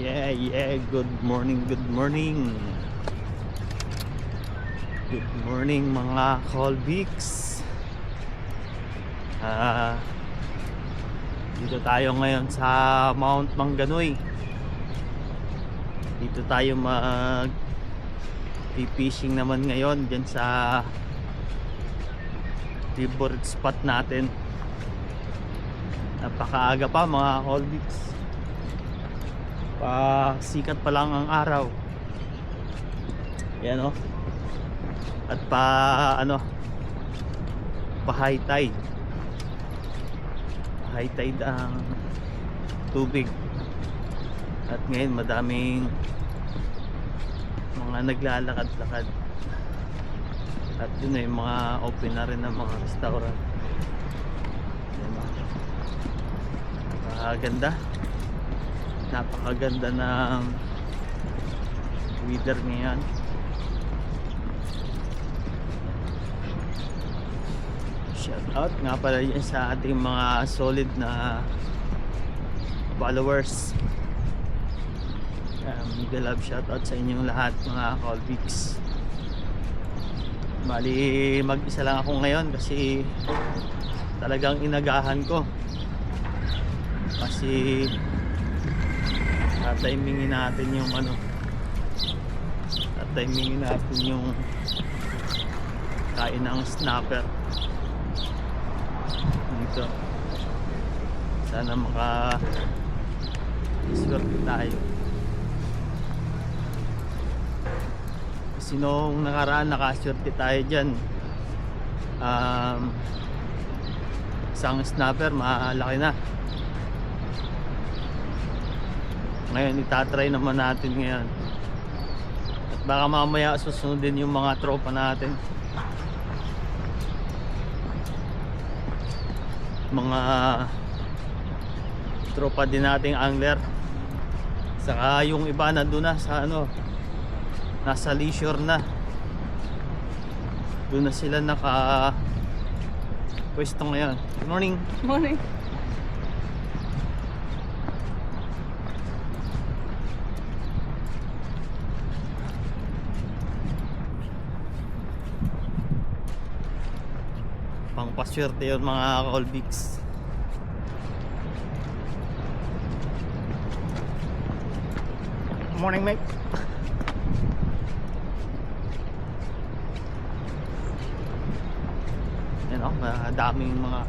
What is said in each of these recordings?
Yeah, yeah. Good morning, good morning. Good morning mga Colbix. Ah, dito tayo ngayon sa Mount Mangganoy. Dito tayo mag fishing naman ngayon dyan sa favorite spot natin. Napakaaga pa mga Colbix. Pa sikat pa lang ang araw. Yan oh. At pa ano pa high tide. High tide ang tubig. At ngayon madaming mga naglalakad-lakad. At yun eh, mga open na rin ng mga restaurant. Yan oh. Napakaganda. Ng weather ngayon. Shout out nga pala yan sa ating mga solid na followers. Um, mega love shout out sa inyong lahat mga Colbix. Bali mag-isa lang ako ngayon kasi talagang inagahan ko. Kasi tatimingin natin yung ano. Tatimingin natin yung kain ng snapper. Dito. Sana maka swerte tayo. Kasi nung nakaraan nakaswerte tayo dyan. Um, isang snapper malaki na ngayon itatry naman natin ngayon. At baka mamaya susundin yung mga tropa natin. Mga tropa din nating angler. Saka yung iba na doon na sa ano nasa leisure na. Doon na sila naka pwesto ngayon morning. Morning. Pang paswerte yun mga Colbix morning mate. Yan o madaming mga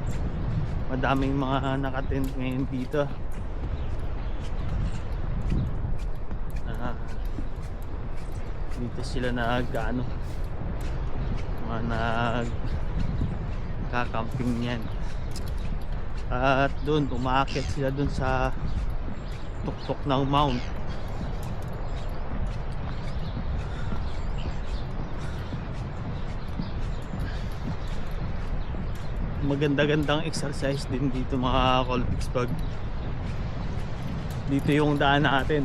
madaming mga nakatent ngayon dito. Ah, dito sila nag ano mga nag kakamping niyan at doon umaakit sila doon sa tuktok ng mount maganda-gandang exercise din dito mga Colpix pag dito yung daan natin.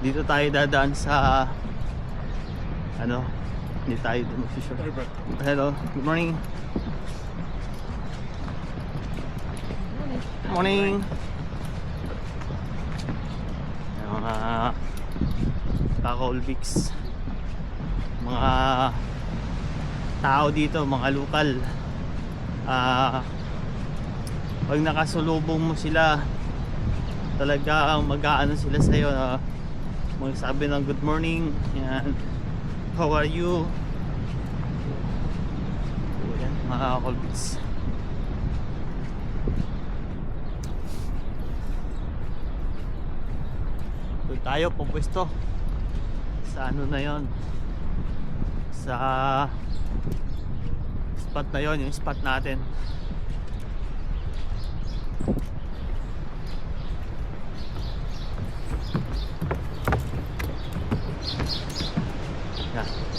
Dito tayo dadaan sa ano? Hindi tayo magsisure hello good morning. Morning. Yung mga kakolbix mga tao dito mga lokal. Ah pag nakasulubong mo sila talagang mag-aano sila sa'yo na magsabi ng good morning yan how are you? So, yan mga kolbits doon tayo pupwesto sa ano na yon sa spot na yon yung spot natin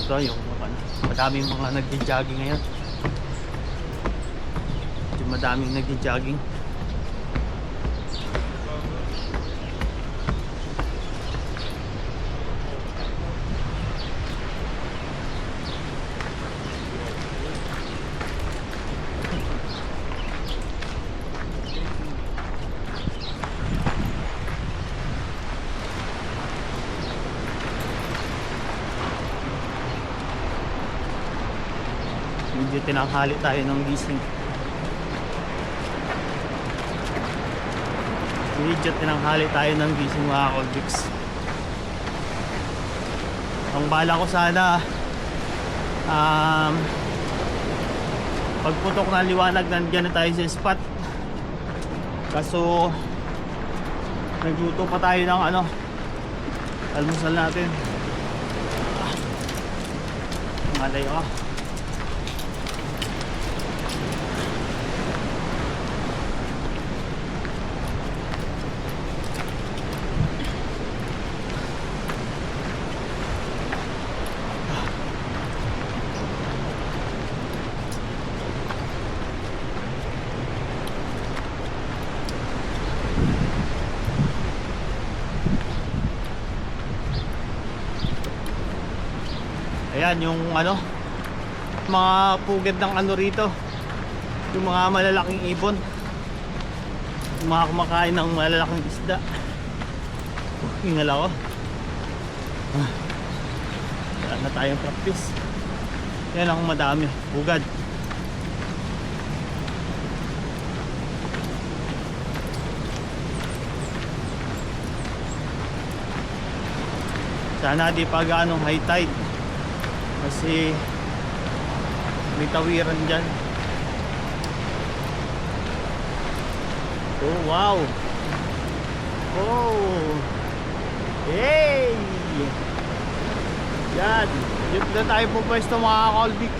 Ito yung ano, madaming mga nagja-jogging ngayon. Yung madaming nagja-jogging. Medyo tinanghali tayo ng gising. Medyo tinanghali tayo ng gising mga Colbix. Ang bala ko sana um, pagputok ng liwanag nandiyan na tayo sa spot. Kaso nagluto pa tayo ng ano almusal natin. Ah, malay Ayan yung ano mga pugad ng ano rito. Yung mga malalaking ibon. Yung mga kumakain ng malalaking isda. Hingal ako ah, na tayong practice. Yan ang madami. Pugad. Sana di pa gaano high tide kasi may tawiran dyan. Oh wow. Oh. Hey! Yan. Dito na tayo po pwesto mga Colbix.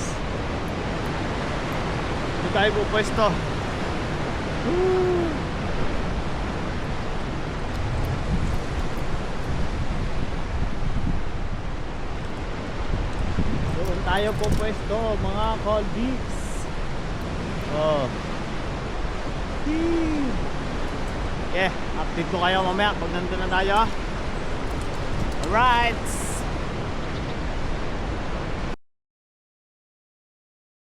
Dito tayo po pwesto. Woo! Doon tayo po pwesto mga Colbix. Oh. Okay, update ko kayo mamaya pag nandun na tayo. Alright.